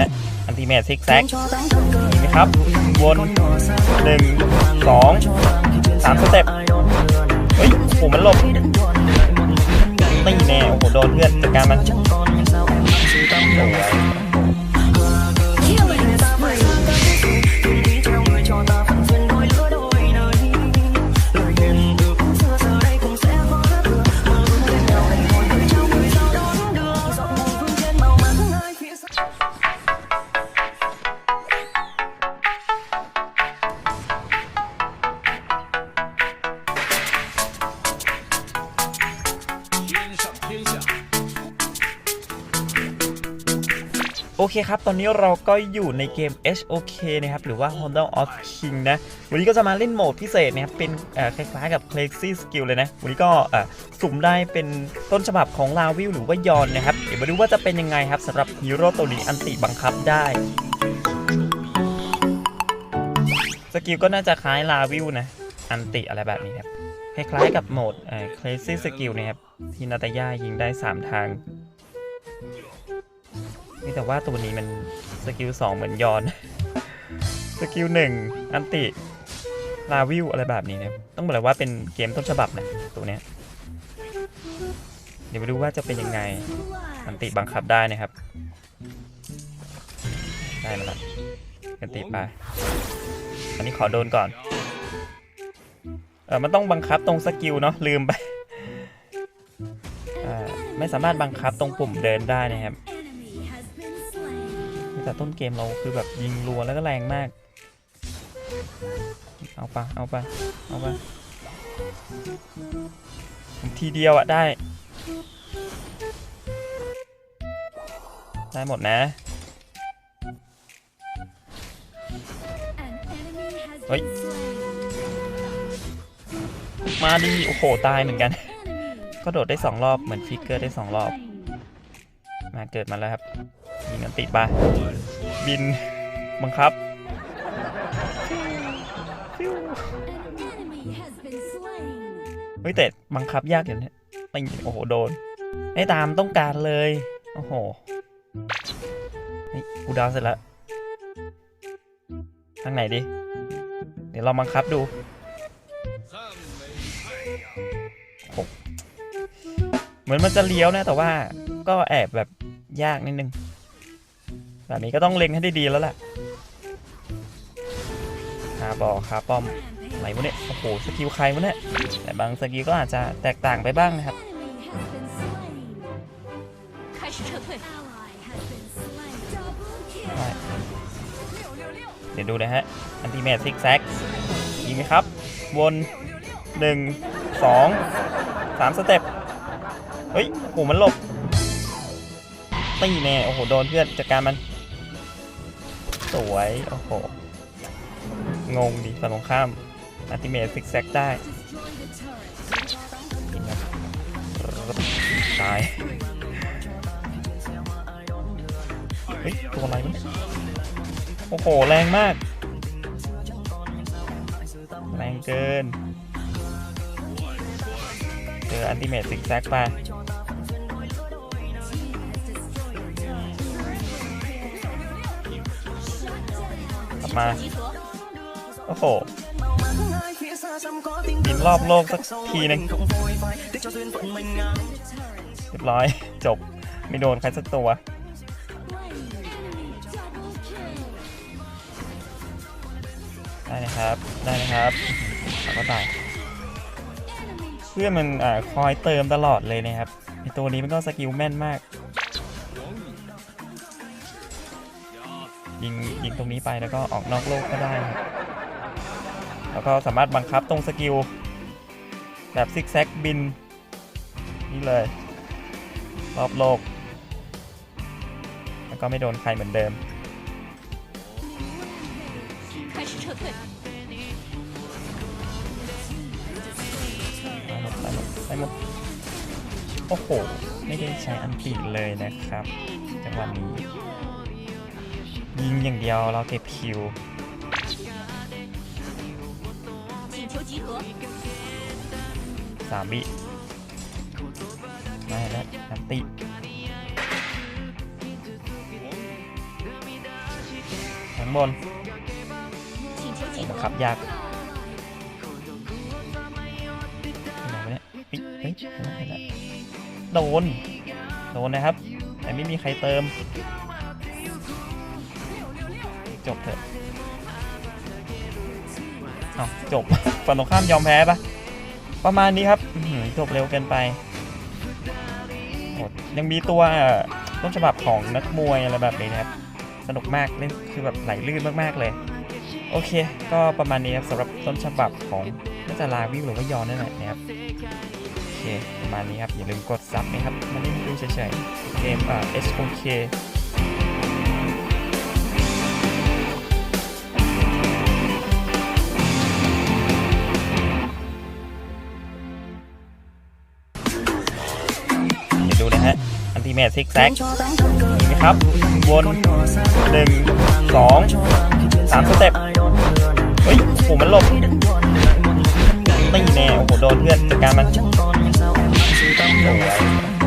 ฮะอันติเมทซิกแซกมีไหมครับ วนหนึ่งสองสามสเต็ปเฮ้ยโอ้โหมันหลบตีแน่โอ้โหโดนเพื่อนจัดการมัน โอเคครับ ตอนนี้เราก็อยู่ในเกม HOK นะครับ หรือว่า Honda of King นะ วันนี้ก็จะมาเล่นโหมดพิเศษนะครับ เป็นคล้ายๆกับ Crazy Skill เลยนะ วันนี้ก็สุ่มได้เป็นต้นฉบับของลาวิลหรือว่ายอนนะครับ เดี๋ยวมาดูว่าจะเป็นยังไงครับสำหรับฮีโร่ตัวนี้อันติบังคับได้สกิลก็น่าจะคล้ายลาวิลนะ อันติอะไรแบบนี้ครับ คล้ายๆกับโหมดเอ่อ Crazy Skill นะครับ ที่นาตาย่ายิงได้ 3 ทาง นี่แต่ว่าตัวนี้มันสกิลสองเหมือนยอน สกิลหนึ่งอันติ ลาวิวอะไรแบบนี้เนี่ยต้องบอกเลยว่าเป็นเกมต้นฉบับนะตัวเนี้ยเดี๋ยวมาดูว่าจะเป็นยังไง อันติบังคับได้นะครับ ได้มาละอันติไป อันนี้ขอโดนก่อน เออมันต้องบังคับตรงสกิลเนาะลืมไป ไม่สามารถบังคับตรงปุ่มเดินได้นะครับ แต่ต้นเกมเราคือแบบยิงรัวแล้วก็แรงมาก เอาปะเอาปะเอาปะทีเดียวอะได้ ได้หมดนะ เฮ้ย มาดีโอ้โห ตายเหมือนกัน ก็โดดได้สองรอบ เหมือนฟิกเกอร์ได้สองรอบ มาเกิดมาแล้วครับ ยิงกันติดไปบินบังคับฟิวเฮ้ยแต่บังคับยากอย่างนี้ติงโอ้โหโดนไม่ตามต้องการเลย โอ้โหนี่กูดาวเสร็จแล้วทางไหนดีเดี๋ยวเราบังคับดูโอ้โหเหมือนมันจะเลี้ยวนะแต่ว่าก็แอบแบบยากนิดนึง แบบนี้ก็ต้องเล็งให้ดีๆแล้วแหละคาบอคาป้อมอะไรพวะเนี่ยโอ้โหสกิลใครวะเนี่ยแต่บางสกิลก็อาจจะแตกต่างไปบ้างนะครับเดี๋ยวดูนะฮะอันติเมทซิกแซกยิงไหมครับ วนหนึ่งสอสามสเต็ปเฮ้ยโอ้โหมันหลบตีแน่โอ้โห โดนเพื่อนจัดการมัน สวย โอ้โห งงดิฝั่งตรงข้ามอัติเมทซิกแซกได้ยิงครับตาย เฮ้ย ตัวอะไรวะเนี่ยโอ้โห แรงมาก แรงเกิน เจออันติเมทซิกแซกไป มา。โอ้โหบินรอบโลกสักทีหนึงเรียบร้อย จบ ไม่โดนใครสักตัวได้นะครับ ได้นะครับแล้วก็ตายเพื่อนมันอ่าคอยเติมตลอดเลยนะครับไอตัวนี้มันก็สกิลแม่นมาก ยิงยิงตรงนี้ไปแล้วก็ออกนอกโลกก็ได้แล้วก็สามารถบังคับตรงสกิล แบบซิกแซกบิน นี่เลย รอบโลก แล้วก็ไม่โดนใครเหมือนเดิม ไปหมดไปหมดโอ้โห ไม่ได้ใช้อันตีเลยนะครับจังหวะนี้ ยิงอย่างเดียวเราเก็บคิวสามบิมาแล้วนันติแทงบนบังคับยากโดน โดนนะครับ แต่ไม่มีใครเติม จบเถอะเอาจบ ฝั่งตรงข้ามยอมแพ้ปะประมาณนี้ครับจบเร็วเกินไปโหยังมีตัวต้นฉบับของนักมวยอะไรแบบนี้นะครับ สนุกมากเล่นคือแบบไหลลื่นมากๆเลย โอเค ก็ประมาณนี้ครับสำหรับต้นฉบับของน่าจะลาวิวหรือว่ายอนนั่นแหละนะครับโอเคประมาณนี้ครับอย่าลืมกดซับนะครับมาเล่นดูเฉยๆเกมอ่า SOK เมทซิกแซกมีไหมครับ วนหนึ่งสองสามสเต็ปเฮ้ยโหมันหลบตีแน่โอ้โหโดนเพื่อนจัดการมันโอ้ย